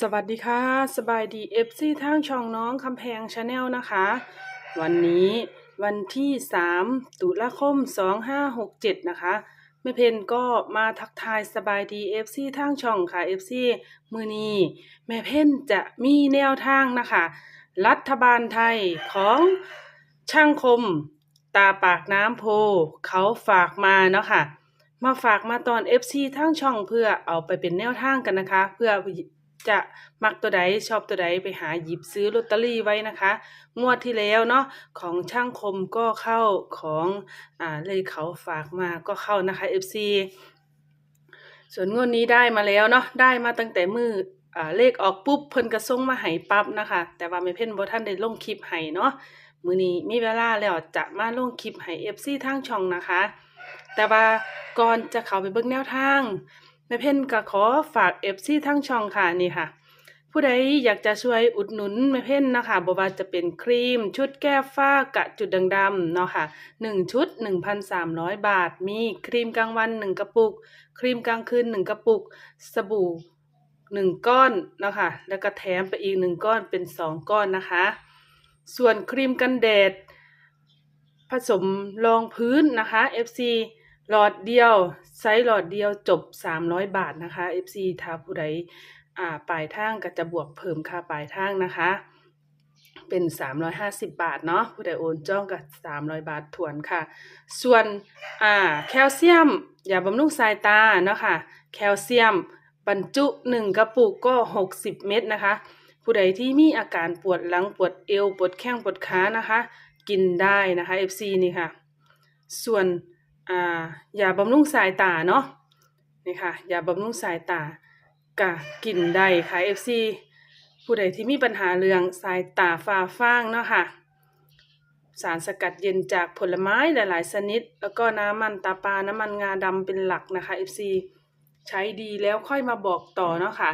สวัสดีค่ะ สบายดีเอฟซีทางช่องน้องคำแพงชาแนลนะคะ วันนี้วันที่ 3 ตุลาคม 2567 นะคะแม่เพนก็มาทักทายสบายดีเอฟซีทางช่องค่ะเอฟซีมือนี้แม่เพนจะมีแนวทางนะคะ รัฐบาลไทยของช่างคม ตาปากน้ำโพ เขาฝากมาเนาะค่ะมาฝากมาตอน FC ทั้งช่องเพื่อเอาไปเป็นแนวทางกันนะคะ เพื่อ จะมักตัวใดชอบตัวใดไปหาหยิบซื้อลอตเตอรี่ไว้นะคะ งวดที่แล้วเนาะของช่างคมก็เข้าของอ่าเลยเขาฝากมาก็เข้านะคะ FC ส่วนงวดนี้ได้มาแล้วเนาะได้มาตั้งแต่มืออ่าเลขออกปุ๊บเพิ่นก็ส่งมาให้ปั๊บนะคะ แต่ว่าไม่เพ่นบ่ทันได้ลงคลิปให้เนาะมือนี้มีเวลาแล้วจะมาลงคลิปให้ FC ทางช่องนะคะ แต่ว่าก่อนจะเข้าไปเบิ่งแนวทาง แม่เพ่นก็ขอฝาก FC ทั้งช่องค่ะนี่ค่ะ ผู้ใดอยากจะช่วยอุดหนุนแม่เพ่นนะคะบ่ว่าจะเป็นครีม ชุดแก้ฝ้ากะจุดดำๆเนาะค่ะ1ชุด 1,300 บาท มีครีมกลางวัน 1 กระปุก ครีมกลางคืน 1 กระปุก สบู่1ก้อนเนาะค่ะแล้วก็แถมไปอีก1ก้อนเป็น2ก้อนนะคะ ส่วนครีมกันแดด ผสมรองพื้นนะคะ FC หลอดเดียวไซส์หลอดเดียวจบ 300 บาทนะคะ FC ถ้าผู้ใดอ่าปลายทางก็จะบวกเพิ่มค่าปลายทางนะคะ เป็น 350 บาทเนาะผู้ใดโอนจ้องกับ 300 บาทถวนค่ะ ส่วนอ่าแคลเซียมยาบำรุงสายตาเนาะค่ะแคลเซียมบรรจุ 1 กระปุกก็ 60 เม็ดนะคะ ผู้ใดที่มีอาการปวดหลังปวดเอวปวดแข้งปวดขานะคะ กินได้นะคะ FC นี่ค่ะ ส่วน อ่ายาบำรุงสายตาเนาะนี่ค่ะยาบำรุงสายตากะกินได้ค่ะ FC ผู้ใดที่มีปัญหาเรื่องสายตาฟ้าฟางเนาะค่ะ สารสกัดเย็นจากผลไม้หลาย ๆ ชนิด แล้วก็น้ำมันตาปลาน้ำมันงาดำเป็นหลักนะคะ FC ใช้ดีแล้วค่อยมาบอกต่อเนาะค่ะ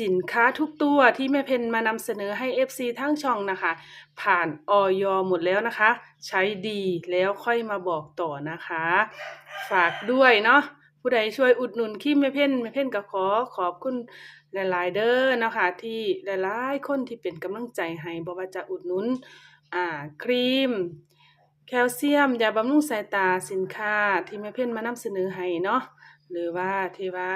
สินค้าทุกตัวที่แม่เพนมานำเสนอให้ FC ทั้งช่องนะคะ ผ่านออยหมดแล้วนะคะ ใช้ดีแล้วค่อยมาบอกต่อนะคะ ฝากด้วยเนาะผู้ใดช่วยอุดหนุนครีมแม่เพ่นแม่เพ่นก็ขอขอบคุณหลาย ๆ เด้อนะคะ ที่หลายๆคนที่เป็นกำลังใจให้บว่าจะอุดหนุนอ่าครีม แคลเซียมยาบำรุงสายตาสินค้าที่แม่เพ่นมานำเสนอให้เนาะ หรือว่าที่ว่า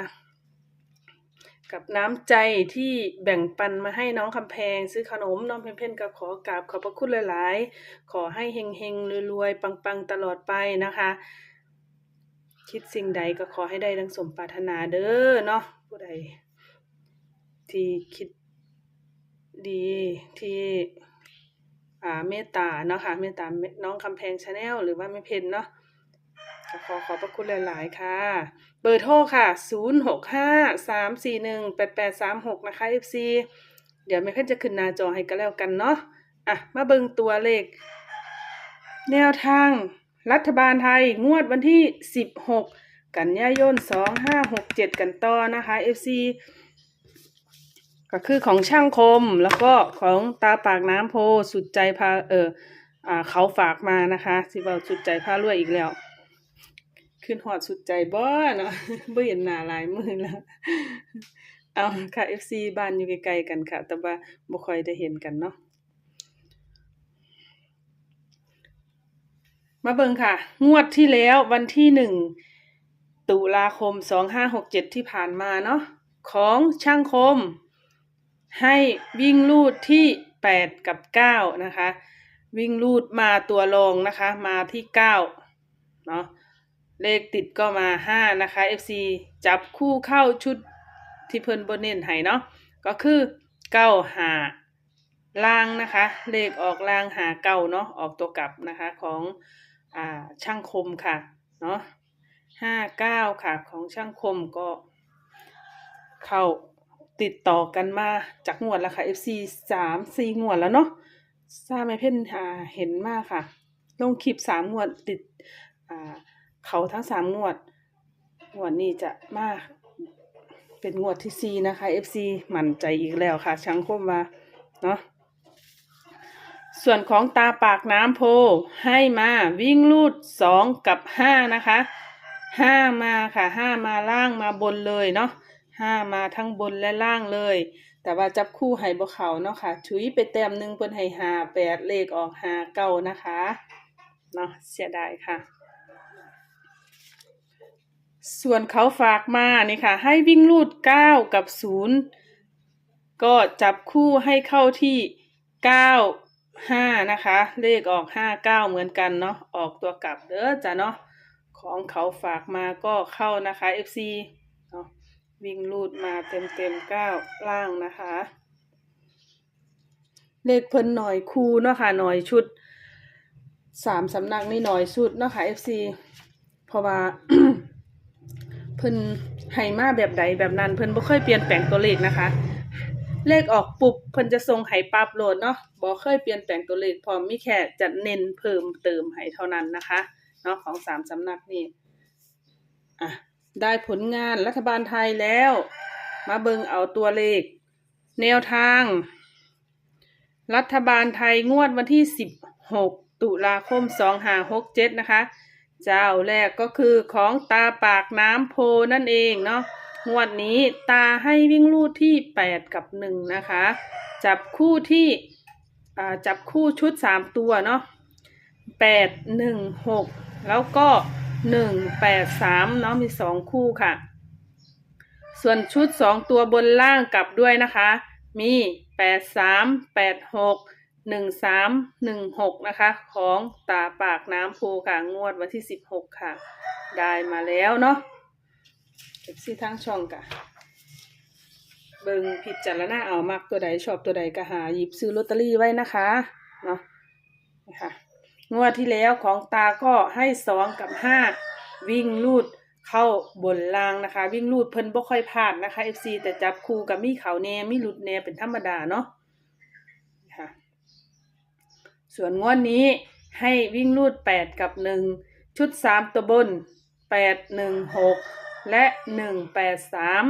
กับน้ำใจที่แบ่งปันมาให้น้องคำแพง ซื้อขนมน้องเพนเพนก็ขอกราบขอบพระคุณหลาย ๆ ขอให้เฮงๆรวยๆปังๆ ตลอดไปนะคะ คิดสิ่งใดก็ขอให้ได้ดังสมปรารถนาเด้อเนาะผู้ใดที่คิดดีที่อ่าเมตตาเนาะค่ะเมตตาน้องคำแพงชาแนลหรือว่าไม่เพนเนาะ ขอขอบพระคุณหลาย ๆ ค่ะ เบอร์โทรค่ะ 0 6 5 3 4 1 8 8 3 6 นะคะ FC เดี๋ยวไม่ขึ้นจะขึ้นหน้าจอให้ก็แล้วกันเนาะอะ มาเบิ่งตัวเลข แนวทางรัฐบาลไทยงวดวันที่ 16 กันยายน 2567 กันต่อนะคะ FC ก็คือของช่างคมแล้วก็ของตาปากน้ำโพสุดใจพาเอออ่าเขาฝากมานะคะ สิเว่าสุดใจพารวยอีกแล้ว ขึ้นหอดสุดใจบ่เนาะบ่เห็นหน้าหลายมื้อแล้วเอาค่ะ FC บ้านอยู่ไกลๆกันค่ะ แต่ว่าบ่ค่อยได้เห็นกันเนาะมาเบิ่งค่ะ งวดที่แล้ววันที่หนึ่งตุลาคม2567ที่ผ่านมาเนาะของช่างคม ให้วิ่งลูดที่8กับ9นะคะ วิ่งลูดมาตัวรองนะคะ มาที่9เนาะ เลขติดก็มาห้านะคะ FC จับคู่เข้าชุดที่เพิ่นบนเน้นให้เนาะก็คือเก้าหาลางนะคะ เลขออกลางหาเก้าเนาะออกตัวกลับนะคะของอ่าช่างคมค่ะเนาะห้าเก้าค่ะของช่างคมก็เข้าติดต่อกันมาจากงวดแล้วค่ะ FC สามสี่งวดแล้วเนาะทราบไหมเพ่นอ่าเห็นมากค่ะ ลงคลิปสามงวดติดอ่า เขาทั้งสามงวด งวดนี้จะมาเป็นงวดที่สี่นะคะ FC มั่นใจอีกแล้วค่ะช่างคมว่าเนาะส่วนของตาปากน้ำโพให้มาวิ่งลูดสองกับห้านะคะห้ามาค่ะห้ามาล่างมาบนเลยเนาะห้ามาทั้งบนและล่างเลย แต่ว่าจับคู่ให้บ่เขาเนาะค่ะชุยไปแต้มหนึ่งเพิ่นให้หาแปดเลขออกหาเก้านะคะ เนาะเสียดายค่ะ ส่วนเขาฝากมานี่ค่ะ ให้วิ่งลูดเก้ากับศูนย์ก็จับคู่ให้เข้าที่เก้าห้านะคะ เลขออกห้าเก้าเหมือนกันเนาะออกตัวกลับเด้อจ้ะเนาะของเขาฝากมาก็เข้านะคะ FC เนาะวิ่งลูดมาเต็มเต็มเก้าล่างนะคะ เลขเพิ่นหน่อยคูเนาะค่ะหน่อยชุดสามสำนักนี่หน่อยชุดเนาะค่ะ FC เพราะว่า เพิ่นให้มาแบบใดแบบนั้น เพิ่นบ่เคยเปลี่ยนแปลงตัวเลขนะคะ เลขออกปุบเพิ่นจะส่งให้ปรับโหลดเนาะบ่เคยเปลี่ยนแปลงตัวเลขพร้อมมีแค่จะเน้นเพิ่มเติมให้เท่านั้นนะคะเนาะของสามสำนักนี่อะได้ผลงานรัฐบาลไทยแล้ว มาเบิงเอาตัวเลข แนวทาง รัฐบาลไทยงวดวันที่ 16 ตุลาคม 2567 นะคะ เจ้าแรกก็คือของตาปากน้ำโพนั่นเองเนาะงวดนี้ตาให้วิ่งลูดที่ 8 กับ 1 นะคะ จับคู่ที่อ่าจับคู่ชุด 3 ตัวเนาะ8 1 6 แล้วก็ 1 8 3 เนาะมี 2 คู่ค่ะ ส่วนชุด 2 ตัวบนล่างกลับด้วยนะคะ มี 8 3 8 6 1 3 1 6นะคะ ของตาปากน้ำโพค่ะงวดวันที่16ค่ะ ได้มาแล้วเนาะเอฟซีทั้งช่องกะเบิงผิดจารณาเอามักตัวใดชอบตัวใดก็หาหยิบซื้อลอตเตอรี่ไว้นะคะเนาะนะคะงวดที่แล้วของตาก็ให้สองกับห้าวิ่งลูดเข้าบนล่างนะคะ วิ่งลูดเพิ่นบ่ค่อยพลาดนะคะ FC แต่จับคู่กับมีเขาแน่มีหลุดแน่เป็นธรรมดาเนาะ ส่วนงวดนี้ให้วิ่งลูดแปดกับหนึ่งชุดสามตัวบนแปดหนึ่งหกและหนึ่งแปดสาม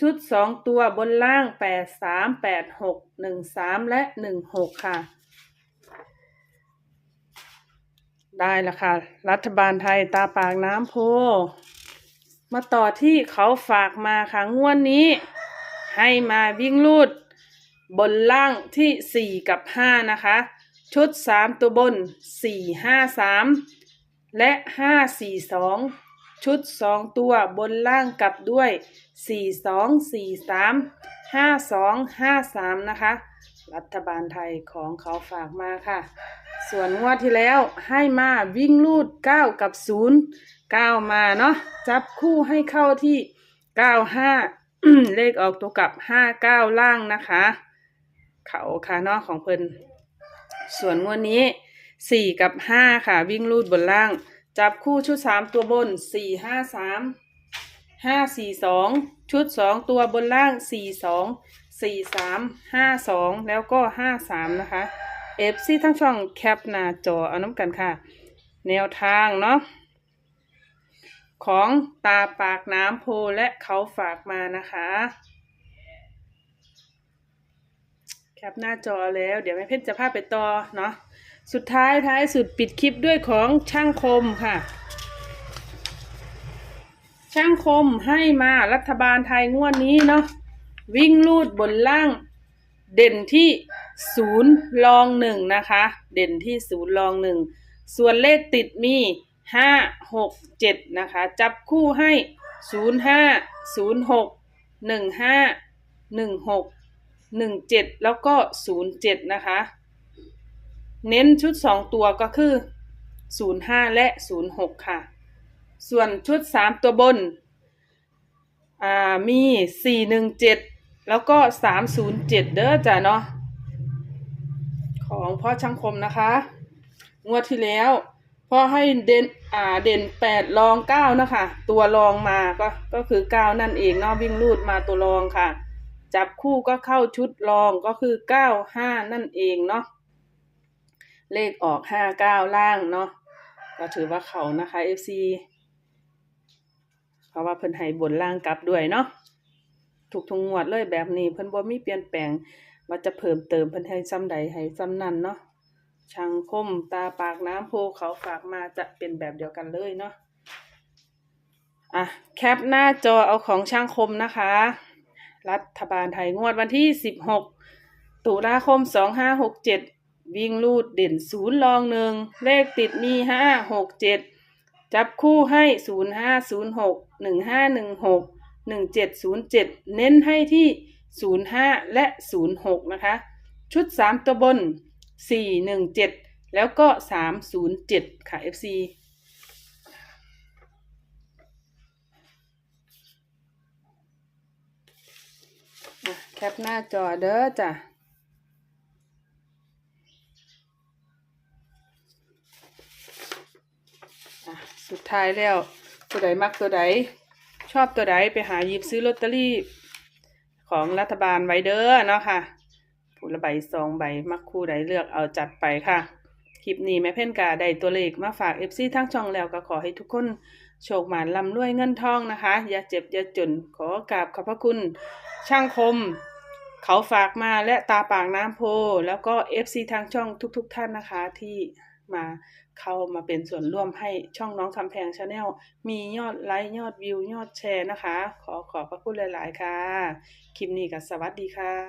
ชุดสองตัวบนล่างแปดสามแปดหกหนึ่งสามและหนึ่งหกค่ะ ได้ละค่ะ รัฐบาลไทยตาปากน้ำโพ มาต่อที่เขาฝากมาค่ะงวดนนี้ ให้มาวิ่งลูด บนล่างที่สี่กับห้านะคะ ชุดสามตัวบนสี่ห้าสามและห้าสี่สองชุดสองตัวบนล่างกลับด้วยสี่สองสี่สามห้าสองห้าสามนะคะ รัฐบาลไทยของเขาฝากมาค่ะ ส่วนงวดที่แล้วให้มาวิ่งลูดเก้ากับศูนย์เก้ามาเนาะจับคู่ให้เข้าที่เก้าห้าเลขออกตัวกับห้าเก้าล่างนะคะ เขาค่ะเนาะของเพิ่น ส่วนงวดนี้สี่กับห้าค่ะ วิ่งลูดบนล่าง จับคู่ชุดสามตัวบนสี่ห้าสามห้าสี่สองชุดสองตัวบนล่างสี่สองสี่สามห้าสองแล้วก็ห้าสามนะคะเอฟซีทั้งช่องแคปหน้าจอเอาน้ำกันค่ะ แนวทางเนาะของตาปากน้ำโพและเขาฝากมานะคะ แคปหน้าจอแล้ว เดี๋ยวแม่เพชรจะพาไปต่อเนาะสุดท้ายท้ายสุดปิดคลิปด้วยของช่างคมค่ะ ช่างคมให้มารัฐบาลไทยงวดนี้เนาะวิ่งลูดบนล่าง เด่นที่ศูนย์รองหนึ่งนะคะ เด่นที่ศูนย์รองหนึ่งส่วนเลขติดมีห้าหกเจ็ดนะคะ จับคู่ให้ศูนย์ห้าศูนย์หกหนึ่งห้าหนึ่งหก หนึ่งเจ็ดแล้วก็ศูนย์เจ็ดนะคะ เน้นชุดสองตัวก็คือศูนย์ห้าและศูนย์หกค่ะ ส่วนชุดสามตัวบน อ่า มีสี่หนึ่งเจ็ดแล้วก็สามศูนย์เจ็ดเด้อจ้ะเนาะ ของพ่อช่างคมนะคะ งวดที่แล้วพ่อให้เด่นอ่าเด่นแปดรองเก้านะคะ ตัวรองมาก็ก็คือเก้านั่นเองเนาะวิ่งรูดมาตัวรองค่ะ จับคู่ก็เข้าชุดรองก็คือเก้าห้านั่นเองเนาะเลขออกห้าเก้าล่างเนาะก็ถือว่าเขานะคะ FC เพราะว่าเพิ่นให้บนล่างกลับด้วยเนาะถูกทุกงวดเลยแบบนี้เพิ่นบ่มีเปลี่ยนแปลงว่าจะเพิ่มเติมเพิ่นให้ซ้ำใดให้ซ้ำนั้นเนาะช่างคมตาปากน้ำโพเขาฝากมาจะเป็นแบบเดียวกันเลยเนาะอะแคปหน้าจอเอาของช่างคมนะคะ รัฐบาลไทยงวดวันที่ 16 ตุลาคม 2567 วิ่งลูดเด่นศูนย์รองหนึ่งเลขติดมี 5 6 7 จับคู่ให้ 0 5 0 6 1 5 1 6 1 7 0 7 เน้นให้ที่ 0 5 และ 0 6 นะคะ ชุด 3 ตัวบน 4 1 7 แล้วก็ 3 0 7 ค่ะ FC อะ แคปหน้าจอเด้อจ้ะสุดท้ายแล้ว ตัวใดมักตัวใด ชอบตัวใดไปหาหยิบซื้อลอตเตอรี่ของรัฐบาลไว้เด้อเนาะค่ะผู้ละใบสองใบมักคู่ใดเลือกเอาจัดไปค่ะ คลิปนี้แม่เพ่นกาได้ตัวเลขมาฝาก FC ทั้งช่องแล้วก็ขอให้ทุกคนโชคหมานลำรวยเงินทองนะคะ อย่าเจ็บ อย่าจน ขอกราบขอบพระคุณ ช่างคม เขาฝากมาและตาปากน้ำโพ แล้วก็ FC ทางช่องทุกๆทท่านนะคะที่มาเข้ามาเป็นส่วนร่วมให้ช่องน้องคำแพงชาแนลมียอดไลค์ยอดวิวยอดแชร์นะคะ ขอขอบพระคุณหลาย ๆ ค่ะ คลิปนี้ก็สวัสดีค่ะ